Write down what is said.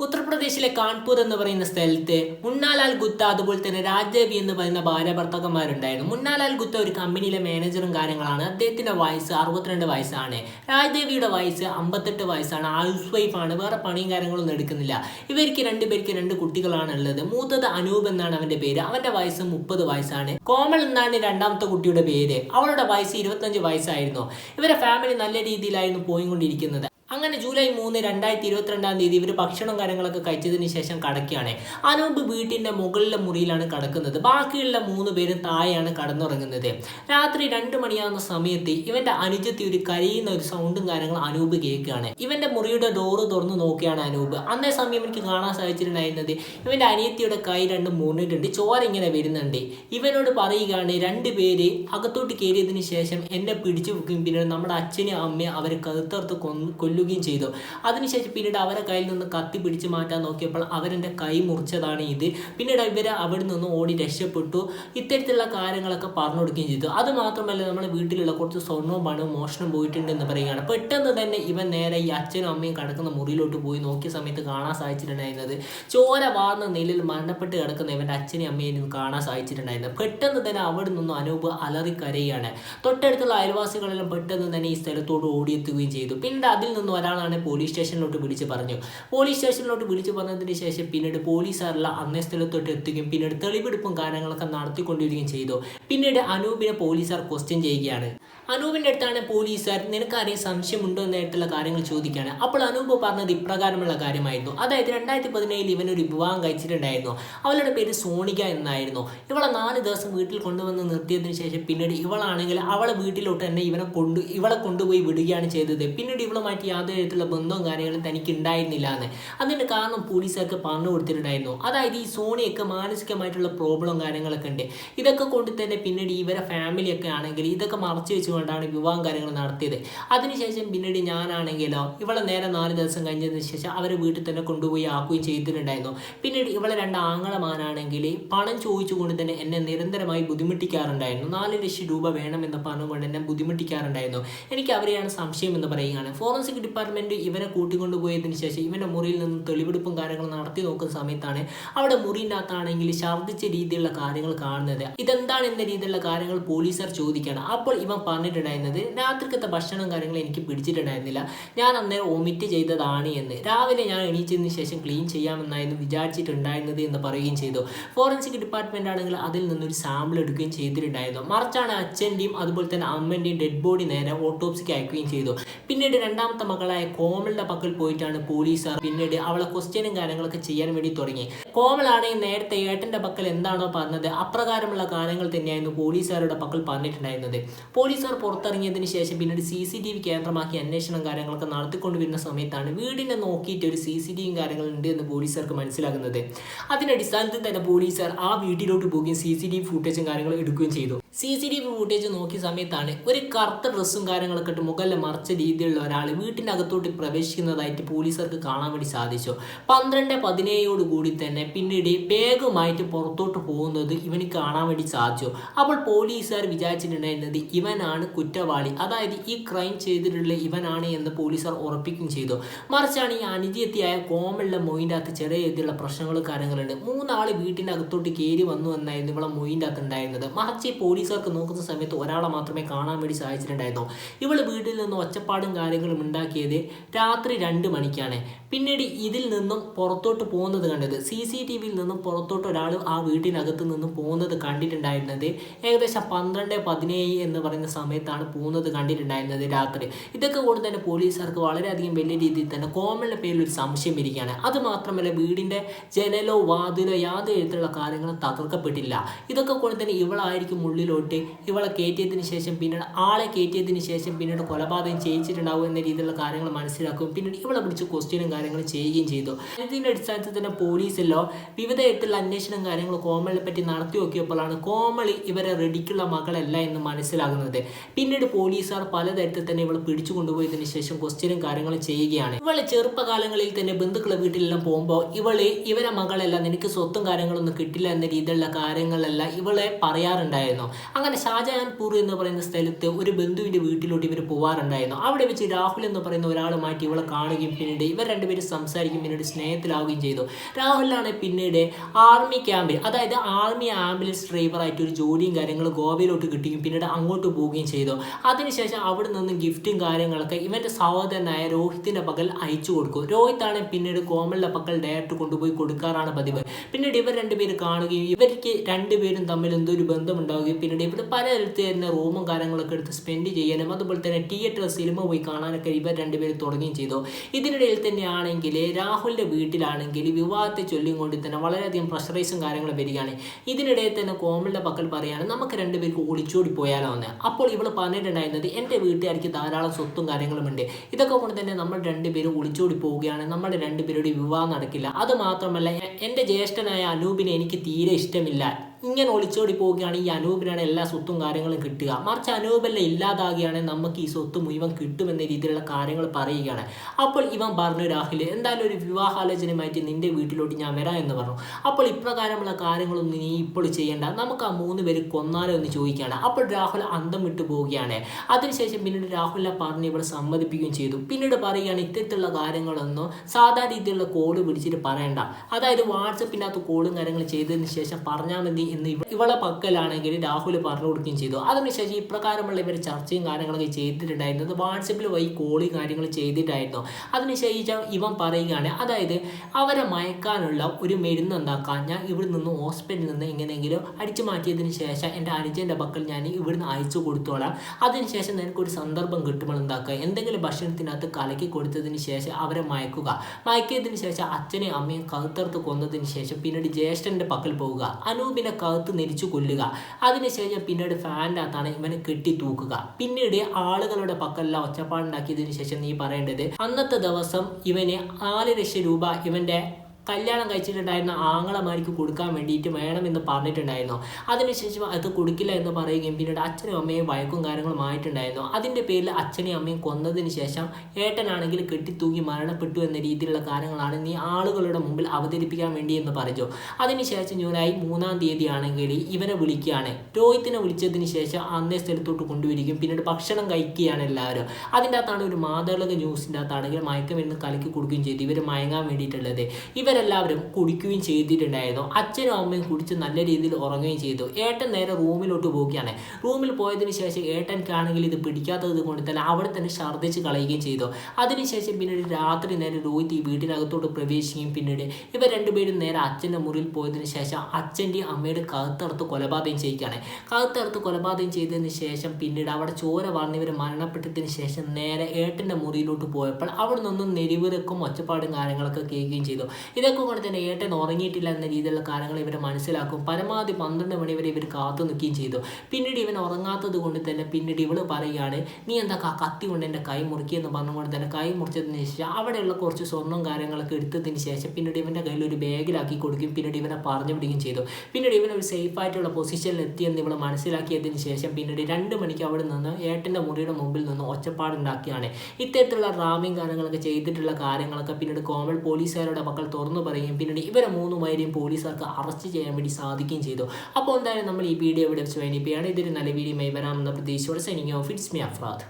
ഉത്തർപ്രദേശിലെ കാൺപൂർ എന്ന് പറയുന്ന സ്ഥലത്ത് മുന്നാലാൽ ഗുത്ത അതുപോലെ തന്നെ രാജദേവി എന്ന് പറയുന്ന ഭാര്യ മുന്നാലാൽ ഗുത്ത ഒരു കമ്പനിയിലെ മാനേജറും കാര്യങ്ങളാണ്. അദ്ദേഹത്തിന്റെ വയസ്സ് അറുപത്തിരണ്ട് വയസ്സാണ്. രാജദേവിയുടെ വയസ്സ് അമ്പത്തെട്ട് വയസ്സാണ്. ഹൗസ് വൈഫാണ് വേറെ പണിയും കാര്യങ്ങളൊന്നും എടുക്കുന്നില്ല. ഇവർക്ക് രണ്ടുപേർക്ക് രണ്ട് കുട്ടികളാണ് ഉള്ളത്. മൂത്തത് അനൂപ് എന്നാണ് അവന്റെ പേര്. അവന്റെ വയസ്സ് മുപ്പത് വയസ്സാണ്. കോമൾ എന്നാണ് രണ്ടാമത്തെ കുട്ടിയുടെ പേര്. അവളുടെ വയസ്സ് ഇരുപത്തഞ്ച് വയസ്സായിരുന്നു. ഇവരെ ഫാമിലി നല്ല രീതിയിലായിരുന്നു പോയിക്കൊണ്ടിരിക്കുന്നത്. അങ്ങനെ ജൂലൈ മൂന്ന് രണ്ടായിരത്തി ഇരുപത്തിരണ്ടാം തീയതി ഇവർ ഭക്ഷണം കാര്യങ്ങളൊക്കെ കഴിച്ചതിന് ശേഷം കടക്കുകയാണ്. അനൂപ് വീട്ടിന്റെ മുകളിലെ മുറിയിലാണ് കടക്കുന്നത്. ബാക്കിയുള്ള മൂന്ന് പേരും താഴെയാണ് കടന്നുറങ്ങുന്നത്. രാത്രി രണ്ട് മണിയാകുന്ന സമയത്ത് ഇവന്റെ അനുജത്തി ഒരു കരയുന്ന ഒരു സൗണ്ടും കാര്യങ്ങളും അനൂപ് കേൾക്കുകയാണ്. ഇവന്റെ മുറിയുടെ ഡോറ് തുറന്ന് നോക്കിയാണ് അനൂപ്. അന്നേ സമയം എനിക്ക് കാണാൻ സാധിച്ചിട്ടുണ്ടായിരുന്നത് ഇവന്റെ അനിയത്തിയുടെ കൈ രണ്ട് മുറിഞ്ഞിട്ടുണ്ട് ചോര ഇങ്ങനെ വരുന്നുണ്ട്. ഇവനോട് പറയുകയാണ് രണ്ട് പേര് അകത്തോട്ട് കയറിയതിന് ശേഷം എന്നെ പിടിച്ചു പിന്നെ നമ്മുടെ അച്ഛനും അമ്മയും അവരെ കഴുത്തർത്ത് കൊന്ന് കൊല്ലുകയും ചെയ്തു. അതിനുശേഷം പിന്നീട് അവരെ കയ്യിൽ നിന്ന് കത്തി പിടിച്ചു മാറ്റാൻ നോക്കിയപ്പോൾ അവരെന്റെ കൈ മുറിച്ചതാണ് ഇത്. പിന്നീട് ഇവരെ അവിടെ നിന്ന് ഓടി രക്ഷപ്പെട്ടു. ഇത്തരത്തിലുള്ള കാര്യങ്ങളൊക്കെ പറഞ്ഞു കൊടുക്കുകയും ചെയ്തു. അത് മാത്രമല്ല നമ്മുടെ വീട്ടിലുള്ള കുറച്ച് സ്വർണവും പണവും മോഷണം പോയിട്ടുണ്ട് എന്ന് പറയുകയാണ്. പെട്ടെന്ന് തന്നെ ഇവൻ നേരെ ഈ അച്ഛനും അമ്മയും കിടക്കുന്ന മുറിയിലോട്ട് പോയി നോക്കിയ സമയത്ത് കാണാൻ സാധിച്ചിട്ടുണ്ടായിരുന്നത്. ചോര വാർന്ന നിലയിൽ മരണപ്പെട്ട് കിടക്കുന്ന ഇവന്റെ അച്ഛനെയും അമ്മയെയും കാണാൻ സാധിച്ചിട്ടുണ്ടായിരുന്നത് പെട്ടെന്ന് തന്നെ അവിടെ നിന്നും അനൂപ് അലറി കരയാണ് തൊട്ടടുത്തുള്ള അയൽവാസികളെല്ലാം പെട്ടെന്ന് തന്നെ ഈ സ്ഥലത്തോട് ഓടിയെത്തുകയും ചെയ്തു. പിന്നീട് അതിൽ നിന്ന് ഒരാളാണ് പോലീസ് സ്റ്റേഷനിലോട്ട് വിളിച്ച് പറഞ്ഞു. പോലീസ് സ്റ്റേഷനിലോട്ട് വിളിച്ച് പറഞ്ഞതിന് ശേഷം പിന്നീട് പോലീസുകാരെല്ലാം അന്നേ സ്ഥലത്തോട്ട് എത്തുകയും പിന്നീട് തെളിവെടുപ്പും കാര്യങ്ങളൊക്കെ നടത്തിക്കൊണ്ടിരിക്കുകയും ചെയ്തു. പിന്നീട് അനൂപിനെ പോലീസുകാർ ക്വസ്റ്റ്യൻ ചെയ്യുകയാണ്. അനൂപിന്റെ അടുത്താണ് പോലീസുകാർ നിനക്കാരെയും സംശയമുണ്ടോ? എന്നായിട്ടുള്ള കാര്യങ്ങൾ ചോദിക്കുകയാണ്. അപ്പോൾ അനൂപ് പറഞ്ഞത് ഇപ്രകാരമുള്ള കാര്യമായിരുന്നു. അതായത് രണ്ടായിരത്തി പതിനേഴിൽ ഇവനൊരു വിവാഹം കഴിച്ചിട്ടുണ്ടായിരുന്നു. അവളുടെ പേര് സോണിക എന്നായിരുന്നു. ഇവളെ നാല് ദിവസം വീട്ടിൽ കൊണ്ടുവന്ന് നിർത്തിയതിനു ശേഷം പിന്നീട് ഇവളാണെങ്കിൽ അവളെ വീട്ടിലോട്ട് തന്നെ ഇവനെ കൊണ്ട് ഇവളെ കൊണ്ടുപോയി വിടുകയാണ് ചെയ്തത്. പിന്നീട് ഇവളുമായിട്ട് യാതൊരു വിധത്തിലുള്ള ബന്ധവും കാര്യങ്ങളും തനിക്ക് ഉണ്ടായിരുന്നില്ല എന്ന് അതിന്റെ കാരണം പോലീസുകാർക്ക് പറഞ്ഞു കൊടുത്തിട്ടുണ്ടായിരുന്നു. അതായത് ഈ സോണിയൊക്കെ മാനസികമായിട്ടുള്ള പ്രോബ്ലം കാര്യങ്ങളൊക്കെ ഉണ്ട്. ഇതൊക്കെ കൊണ്ട് തന്നെ പിന്നീട് ഇവരെ ഫാമിലിയൊക്കെ ആണെങ്കിൽ ഇതൊക്കെ മറച്ചു വെച്ചുകൊണ്ടാണ് വിവാഹം കാര്യങ്ങൾ നടത്തിയത്. അതിനുശേഷം പിന്നീട് ഞാനാണെങ്കിലോ ഇവളെ നേരെ നാല് ദിവസം കഴിഞ്ഞതിന് ശേഷം അവരെ വീട്ടിൽ തന്നെ കൊണ്ടുപോയി ആക്കുകയും ചെയ്തിട്ടുണ്ടായിരുന്നു. പിന്നീട് ഇവളെ രണ്ട് ആങ്ങളമാരാണെങ്കിൽ പണം ചോദിച്ചുകൊണ്ട് തന്നെ എന്നെ നിരന്തരമായി ബുദ്ധിമുട്ടിക്കാറുണ്ടായിരുന്നു. നാല് ലക്ഷം രൂപ വേണമെന്ന് പറഞ്ഞുകൊണ്ട് എന്നെ ബുദ്ധിമുട്ടിക്കാറുണ്ടായിരുന്നു. എനിക്ക് അവരെയാണ് സംശയം എന്ന് പറയുകയാണ്. ഫോറൻസിക് ഡിപ്പാർട്ട്മെന്റ് ഇവരെ കൂട്ടിക്കൊണ്ടുപോയതിന് ശേഷം ഇവന്റെ മുറിയിൽ നിന്ന് തെളിവെടുപ്പും കാര്യങ്ങളും നടത്തി നോക്കുന്ന സമയത്താണ് അവിടെ മുറിയിന്റെ അകത്താണെങ്കിൽ ഛർദ്ദിച്ച രീതിയിലുള്ള കാര്യങ്ങൾ കാണുന്നത്. ഇതെന്താണ് എന്ന രീതിയിലുള്ള കാര്യങ്ങൾ പോലീസുകാർ ചോദിക്കുകയാണ്. അപ്പോൾ ഇവൻ പറഞ്ഞിട്ടുണ്ടായിരുന്നത് രാത്രിക്കത്തെ ഭക്ഷണം കാര്യങ്ങൾ എനിക്ക് പിടിച്ചിട്ടുണ്ടായിരുന്നില്ല. ഞാൻ അന്നേരം ഒമിറ്റ് ചെയ്തതാണ് എന്ന്. രാവിലെ ഞാൻ എണീച്ചതിന് ശേഷം ക്ലീൻ ചെയ്യാമെന്നായിരുന്നു വിചാരിച്ചിട്ടുണ്ടായിരുന്നത് എന്ന് പറയുകയും ചെയ്തു. ഫോറൻസിക് ഡിപ്പാർട്ട്മെന്റ് ആണെങ്കിൽ അതിൽ നിന്നൊരു സാമ്പിൾ എടുക്കുകയും ചെയ്തിട്ടുണ്ടായിരുന്നു. മറിച്ചാണ് അച്ഛന്റെയും അതുപോലെ തന്നെ അമ്മന്റെയും ഡെഡ് ബോഡി നേരെ ഓട്ടോപ്സിക്ക് അയക്കുകയും ചെയ്തു. പിന്നീട് രണ്ടാമത്തെ മകളായ കോമളിന്റെ പക്കൽ പോയിട്ടാണ് പോലീസ് പിന്നീട് അവളെ ക്വസ്റ്റ്യനും കാര്യങ്ങളൊക്കെ ചെയ്യാൻ വേണ്ടി തുടങ്ങി. കോമളാണെങ്കിൽ നേരത്തെ ഏട്ടന്റെ പക്കൽ എന്താണോ പറഞ്ഞത് അപ്രകാരമുള്ള കാര്യങ്ങൾ തന്നെയായിരുന്നു പോലീസുകാരുടെ പക്കൽ പറഞ്ഞിട്ടുണ്ടായിരുന്നത്. പോലീസുകാർ പുറത്തിറങ്ങിയതിന് ശേഷം പിന്നീട് സി സി ടി വി കേന്ദ്രമാക്കി അന്വേഷണം കാര്യങ്ങളൊക്കെ നടത്തിക്കൊണ്ടുവരുന്ന സമയത്താണ് വീടിനെ നോക്കിയിട്ട് ഒരു സി സി ടി വി കാര്യങ്ങളുണ്ട് എന്ന് പോലീസുകാർക്ക് മനസ്സിലാകുന്നത്. അതിന്റെ അടിസ്ഥാനത്തിൽ തന്നെ പോലീസുകാർ ആ വീട്ടിലോട്ട് പോവുകയും സി സി ടി വി ഫുട്ടേജും കാര്യങ്ങളും എടുക്കുകയും ചെയ്തു. C C T V footage നോക്കിയ സമയത്താണ് ഒരു കറുത്ത ഡ്രസ്സും കാര്യങ്ങളൊക്കെ ഇട്ട് മുകളിൽ മറച്ച രീതിയിലുള്ള ഒരാൾ വീട്ടിന്റെ അകത്തോട്ട് പ്രവേശിക്കുന്നതായിട്ട് പോലീസുകാർക്ക് കാണാൻ വേണ്ടി സാധിച്ചു. പന്ത്രണ്ട് പതിനേഴോട് കൂടി തന്നെ പിന്നീട് ബാഗുമായിട്ട് പുറത്തോട്ട് പോകുന്നത് ഇവന് കാണാൻ വേണ്ടി സാധിച്ചു. അപ്പോൾ പോലീസുകാർ വിചാരിച്ചിട്ടുണ്ടായിരുന്നത് ഇവനാണ് കുറ്റവാളി. അതായത് ഈ ക്രൈം ചെയ്തിട്ടുള്ള ഇവനാണ് എന്ന് പോലീസുകാർ ഉറപ്പിക്കുകയും ചെയ്തു. മറിച്ചാണ് ഈ അനുജത്തിയായ കോമളിലെ മൊയിന്റെ അകത്ത് ചെറിയ രീതിയിലുള്ള പ്രശ്നങ്ങൾ കാര്യങ്ങളുണ്ട്. മൂന്നാൾ വീട്ടിന്റെ അകത്തോട്ട് കയറി വന്നു എന്നായിരുന്നു ഇവളെ മൊയിന്റെ അകത്ത് ഉണ്ടായിരുന്നത്. മറിച്ച് ഈ പോലീസുകാർക്ക് നോക്കുന്ന സമയത്ത് ഒരാളെ മാത്രമേ കാണാൻ വേണ്ടി സാധിച്ചിട്ടുണ്ടായിരുന്നു ഇവൾ വീട്ടിൽ നിന്ന് ഒച്ചപ്പാടും കാര്യങ്ങളും ഉണ്ടാക്കിയത് രാത്രി രണ്ട് മണിക്കാണ്. പിന്നീട് ഇതിൽ നിന്നും പുറത്തോട്ട് പോകുന്നത് കണ്ടത് സി സി ടി വിയിൽ നിന്നും പുറത്തോട്ട് ഒരാൾ ആ വീട്ടിനകത്ത് നിന്നും പോകുന്നത് കണ്ടിട്ടുണ്ടായിരുന്നത് ഏകദേശം പന്ത്രണ്ട് പതിനേഴ് എന്ന് പറയുന്ന സമയത്താണ് പോകുന്നത് കണ്ടിട്ടുണ്ടായിരുന്നത് രാത്രി. ഇതൊക്കെ കൊണ്ട് തന്നെ പോലീസുകാർക്ക് വളരെയധികം വലിയ രീതിയിൽ തന്നെ കോമണിന്റെ പേരിൽ ഒരു സംശയം ഇരിക്കുകയാണ്. അത് മാത്രമല്ല വീടിന്റെ ജനലോ വാതിലോ യാതൊരു തരത്തിലുള്ള കാര്യങ്ങളും തകർക്കപ്പെട്ടില്ല. ഇതൊക്കെ കൊണ്ട് തന്നെ ഇവളായിരിക്കും ഉള്ളിലോട്ട് ഇവളെ കയറ്റിയതിന് ശേഷം പിന്നീട് ആളെ കയറ്റിയതിന് ശേഷം പിന്നീട് കൊലപാതകം ചെയ്യിച്ചിട്ടുണ്ടാവും എന്ന രീതിയിലുള്ള കാര്യങ്ങൾ മനസ്സിലാക്കും. പിന്നീട് ഇവളെ പിടിച്ച് ക്വസ്റ്റ്യനും കാര്യങ്ങളും ചെയ്യുകയും ചെയ്തു. ഇതിന്റെ അടിസ്ഥാനത്തിൽ തന്നെ പോലീസിലോ വിവിധ തരത്തിലുള്ള അന്വേഷണം കാര്യങ്ങൾ കോമളിനെ പറ്റി നടത്തി നോക്കിയപ്പോഴാണ് കോമളി ഇവരെ റെഡിക്കുള്ള മകളല്ല എന്ന് മനസ്സിലാകുന്നത്. പിന്നീട് പോലീസുകാർ പലതരത്തിൽ തന്നെ ഇവളെ പിടിച്ചു കൊണ്ടുപോയതിനു ശേഷം ക്വസ്റ്റ്യനും കാര്യങ്ങളും ചെയ്യുകയാണ്. ഇവളെ ചെറുപ്പകാലങ്ങളിൽ തന്നെ ബന്ധുക്കളെ വീട്ടിലെല്ലാം പോകുമ്പോൾ ഇവൾ ഇവരെ മകളല്ല നിനക്ക് സ്വത്തും കാര്യങ്ങളൊന്നും കിട്ടില്ല എന്ന രീതിയിലുള്ള കാര്യങ്ങളെല്ലാം ഇവളെ പറയാറുണ്ടായിരുന്നു. അങ്ങനെ ഷാജഹാൻപൂർ എന്ന് പറയുന്ന സ്ഥലത്ത് ഒരു ബന്ധുവിന്റെ വീട്ടിലോട്ട് ഇവർ പോവാറുണ്ടായിരുന്നു. അവിടെ വെച്ച് രാഹുൽ എന്ന് പറയുന്ന ഒരാളുമായിട്ട് ഇവളെ കാണുകയും പിന്നീട് ഇവർ രണ്ടുപേരും രണ്ടുപേരും സംസാരിക്കും പിന്നീട് സ്നേഹത്തിലാവുകയും ചെയ്തു. രാഹുലിനാണ് പിന്നീട് ആർമി ക്യാമ്പിൽ അതായത് ആർമി ആംബുലൻസ് ഡ്രൈവറായിട്ട് ഒരു ജോലിയും കാര്യങ്ങളും ഗോവയിലോട്ട് കിട്ടുകയും പിന്നീട് അങ്ങോട്ട് പോവുകയും ചെയ്തു. അതിനുശേഷം അവിടെ നിന്ന് ഗിഫ്റ്റും കാര്യങ്ങളൊക്കെ ഇവന്റെ സഹോദരനായ രോഹിത്തിന്റെ പകൽ അയച്ചു കൊടുക്കും. രോഹിത്താണ് പിന്നീട് കോമളിന്റെ പക്കൽ ഡയറക്റ്റ് കൊണ്ടുപോയി കൊടുക്കാറാണ് പതിവ്. പിന്നീട് ഇവർ രണ്ടുപേരും കാണുകയും ഇവർക്ക് രണ്ടുപേരും തമ്മിൽ എന്തോ ഒരു ബന്ധമുണ്ടാവുകയും പിന്നീട് ഇവർ പലതരത്തിൽ തന്നെ റൂമും കാര്യങ്ങളൊക്കെ എടുത്ത് സ്പെൻഡ് ചെയ്യാനും അതുപോലെ തന്നെ തിയേറ്റർ സിനിമ പോയി കാണാനൊക്കെ ഇവർ രണ്ടുപേരും തുടങ്ങുകയും ചെയ്തു. ഇതിനിടയിൽ തന്നെയാണെങ്കിൽ രാഹുലിന്റെ വീട്ടിലാണെങ്കിൽ വിവാഹത്തെ ചൊല്ലിയും കൊണ്ട് തന്നെ വളരെയധികം പ്രഷറൈസും കാര്യങ്ങളും വരികയാണ്. ഇതിനിടയിൽ തന്നെ കോമളിന്റെ പക്കൽ പറയുകയാണ് നമുക്ക് രണ്ടുപേർക്ക് ഒളിച്ചോടി പോയാലോ എന്ന്. അപ്പോൾ ഇവൾ പറഞ്ഞിട്ടുണ്ടായിരുന്നത് എന്റെ വീട്ടുകാർക്ക് ധാരാളം സ്വത്തും കാര്യങ്ങളും ഉണ്ട്. ഇതൊക്കെ കൊണ്ട് തന്നെ നമ്മൾ രണ്ടുപേരും ഒളിച്ചോടി പോവുകയാണ്. നമ്മുടെ രണ്ടുപേരുടെ വിവാഹം നടക്കില്ല. അത് മാത്രമല്ല എന്റെ ജ്യേഷ്ഠനായ അനൂപിനെ എനിക്ക് തീരെ ഇഷ്ടമില്ല. ഇങ്ങനെ ഒളിച്ചോടി പോവുകയാണ് ഈ അനൂപിനാണ് എല്ലാ സ്വത്തും കാര്യങ്ങളും കിട്ടുക. മറിച്ച് അനൂപെല്ലാം ഇല്ലാതാകുകയാണെങ്കിൽ നമുക്ക് ഈ സ്വത്ത് മുഴുവൻ കിട്ടുമെന്ന രീതിയിലുള്ള കാര്യങ്ങൾ പറയുകയാണ്. അപ്പോൾ ഇവൻ പറഞ്ഞു രാഹുൽ എന്തായാലും ഒരു വിവാഹാലോചനയുമായിട്ട് നിന്റെ വീട്ടിലോട്ട് ഞാൻ വരാം എന്ന് പറഞ്ഞു. അപ്പോൾ ഇപ്രകാരമുള്ള കാര്യങ്ങളൊന്നും നീ ഇപ്പോൾ ചെയ്യേണ്ട. നമുക്ക് ആ മൂന്ന് പേര് കൊന്നാലോ എന്ന് ചോദിക്കുകയാണ്. അപ്പോൾ രാഹുൽ അന്തം വിട്ടു പോവുകയാണ്. അതിനുശേഷം പിന്നീട് രാഹുലിനെ പറഞ്ഞ് ഇവിടെ സമ്മതിപ്പിക്കുകയും ചെയ്തു. പിന്നീട് പറയുകയാണ് ഇത്തരത്തിലുള്ള കാര്യങ്ങളൊന്നും സാധാരണ രീതിയിലുള്ള കോൾ പിടിച്ചിട്ട് പറയണ്ട. അതായത് വാട്സപ്പിനകത്ത് കോളും കാര്യങ്ങളും ചെയ്തതിന് ശേഷം പറഞ്ഞാൽ മതി ഇവ- ഇവളെ പക്കലാണെങ്കിൽ രാഹുൽ പറഞ്ഞു കൊടുക്കുകയും ചെയ്തു. അതിനുശേഷം ഇപ്രകാരമുള്ള ഇവർ ചർച്ചയും കാര്യങ്ങളൊക്കെ ചെയ്തിട്ടുണ്ടായിരുന്നത് വാട്സപ്പിൽ വഴി കോളും കാര്യങ്ങൾ ചെയ്തിട്ടായിരുന്നു. അതിനുശേഷം ഇവൻ പറയുകയാണ് അതായത് അവരെ മയക്കാനുള്ള ഒരു മരുന്ന് ഉണ്ടാക്കാൻ ഞാൻ ഇവിടെ നിന്ന് ഹോസ്പിറ്റലിൽ നിന്ന് എങ്ങനെയെങ്കിലും അടിച്ചു മാറ്റിയതിന് ശേഷം എന്റെ അനുജന്റെ പക്കൽ ഞാൻ ഇവിടുന്ന് അയച്ചു കൊടുത്തോളാം. അതിനുശേഷം നിനക്കൊരു സന്ദർഭം കിട്ടുമ്പോൾ എന്താക്കുക? എന്തെങ്കിലും ഭക്ഷണത്തിനകത്ത് കലക്കി കൊടുത്തതിന് ശേഷം അവരെ മയക്കുക. മയക്കിയതിന് ശേഷം അച്ഛനെയും അമ്മയും കഴുത്തറുത്ത് കൊന്നതിന് ശേഷം പിന്നീട് ജ്യേഷ്ഠന്റെ പക്കൽ പോവുക. അനൂപിനെ കഴുത്ത് നെരിച്ചു കൊല്ലുക. അതിനുശേഷം പിന്നീട് ഫാനിന്റെ അകത്താണ് ഇവനെ കെട്ടി തൂക്കുക. പിന്നീട് ആളുകളുടെ പക്കലെല്ലാം ഒച്ചപ്പാടുണ്ടാക്കിയതിനു ശേഷം നീ പറയേണ്ടത് അന്നത്തെ ദിവസം ഇവന് നാല് ലക്ഷം രൂപ ഇവന്റെ കല്യാണം കഴിച്ചിട്ടുണ്ടായിരുന്ന ആങ്ങളമാർക്ക് കൊടുക്കാൻ വേണ്ടിയിട്ട് വേണം വേണമെന്ന് പറഞ്ഞിട്ടുണ്ടായിരുന്നു. അതിനുശേഷം അത് കൊടുക്കില്ല എന്ന് പറയുകയും പിന്നീട് അച്ഛനും അമ്മയും വയക്കും കാര്യങ്ങളും ആയിട്ടുണ്ടായിരുന്നു. അതിന്റെ പേരിൽ അച്ഛനെയും അമ്മയും കൊന്നതിന് ശേഷം ഏട്ടനാണെങ്കിൽ കെട്ടിത്തൂക്കി മരണപ്പെട്ടു എന്ന രീതിയിലുള്ള കാര്യങ്ങളാണ് നീ ആളുകളുടെ മുമ്പിൽ അവതരിപ്പിക്കാൻ വേണ്ടി എന്ന് പറഞ്ഞു. അതിനുശേഷം ജൂലൈ മൂന്നാം തീയതി ആണെങ്കിൽ ഇവനെ വിളിക്കുകയാണ്. രോഹിത്തിനെ വിളിച്ചതിന് ശേഷം അന്നേ സ്ഥലത്തോട്ട് കൊണ്ടുവരികയും പിന്നീട് ഭക്ഷണം കഴിക്കുകയാണ് എല്ലാവരും. അതിന്റെ അകത്താണ് ഒരു മാതൃക ന്യൂസിന്റെ അകത്താണെങ്കിൽ മയക്കം മയക്കമരുന്ന് കലക്കി കൊടുക്കുകയും ചെയ്തു. ഇവർ മയങ്ങാൻ വേണ്ടിയിട്ടുള്ളത്. ഇവരെല്ലാവരും കുടിക്കുകയും ചെയ്തിട്ടുണ്ടായിരുന്നു. അച്ഛനും അമ്മയും കുടിച്ച് നല്ല രീതിയിൽ ഉറങ്ങുകയും ചെയ്തു. ഏട്ടൻ നേരെ റൂമിലോട്ട് പോവുകയാണ്. റൂമിൽ പോയതിനു ശേഷം ഏട്ടൻ ഏട്ടൻക്കാണെങ്കിൽ ഇത് പിടിക്കാത്തത് കൊണ്ട് തന്നെ അവിടെ തന്നെ ഛർദ്ദിച്ച് കളയുകയും ചെയ്തു. അതിനുശേഷം പിന്നീട് രാത്രി നേരെ രോഹിത് ഈ വീട്ടിനകത്തോട്ട് പ്രവേശിക്കുകയും പിന്നീട് ഇവർ രണ്ടുപേരും നേരെ അച്ഛന്റെ മുറിയിൽ പോയതിനു ശേഷം അച്ഛന്റെയും അമ്മയുടെ കഴുത്തറുത്ത് കൊലപാതകം ചെയ്യുകയാണ്. കഴുത്തറുത്ത് കൊലപാതകം ചെയ്തതിന് ശേഷം പിന്നീട് അവിടെ ചോര വളർന്നിവർ മരണപ്പെട്ടതിന് ശേഷം നേരെ ഏട്ടന്റെ മുറിയിലോട്ട് പോയപ്പോൾ അവിടെ നിന്നും നെരിവിറക്കും ഒച്ചപ്പാടും കാര്യങ്ങളൊക്കെ കേൾക്കുകയും ചെയ്തു. ഇതൊക്കെ കൊണ്ട് തന്നെ ഏട്ടൻ ഉറങ്ങിയിട്ടില്ല എന്ന രീതിയിലുള്ള കാര്യങ്ങൾ ഇവർ മനസ്സിലാക്കും. പരമാവധി പന്ത്രണ്ട് മണി വരെ ഇവർ കാത്തു നിൽക്കുകയും ചെയ്തു. പിന്നീട് ഇവൻ ഉറങ്ങാത്തത് കൊണ്ട് തന്നെ പിന്നീട് ഇവൾ പറയുകയാണ് നീ എന്താ കത്തി കൊണ്ട് എന്റെ കൈ മുറുക്കിയെന്ന് പറഞ്ഞുകൊണ്ട് തന്നെ കൈ മുറിച്ചതിന് ശേഷം അവിടെയുള്ള കുറച്ച് സ്വർണം കാര്യങ്ങളൊക്കെ എടുത്തതിന് ശേഷം പിന്നീട് ഇവന്റെ കയ്യിൽ ഒരു ബാഗിലാക്കി കൊടുക്കും പിന്നീട് ഇവനെ പറഞ്ഞു വിടുകയും ചെയ്തു. പിന്നീട് ഇവൻ ഒരു സേഫായിട്ടുള്ള പൊസിഷനിൽ എത്തിയെന്ന് ഇവൾ മനസ്സിലാക്കിയതിന് ശേഷം പിന്നീട് രണ്ട് മണിക്ക് അവിടെ നിന്ന് ഏട്ടന്റെ മുറിയുടെ മുമ്പിൽ നിന്ന് ഒച്ചപ്പാടുണ്ടാക്കിയാണ് ഇത്തരത്തിലുള്ള റാമിങ് കാര്യങ്ങളൊക്കെ ചെയ്തിട്ടുള്ള കാര്യങ്ങളൊക്കെ പിന്നീട് കോമൾ പോലീസുകാരുടെ മക്കൾ തുറന്നു പറയുകയും പിന്നീട് ഇവരെ മൂന്നുപേരെയും പോലീസുകാർക്ക് അറസ്റ്റ് ചെയ്യാൻ വേണ്ടി സാധിക്കുകയും ചെയ്തു. അപ്പോൾ എന്തായാലും നമ്മൾ ഈ വീഡിയോ ഇവിടെ വെച്ച് വേണ്ടിയാണ് ഇതൊരു നല്ല വീഡിയോ വരാമെന്ന പ്രതീക്ഷയോടെ signing off it's me Afrad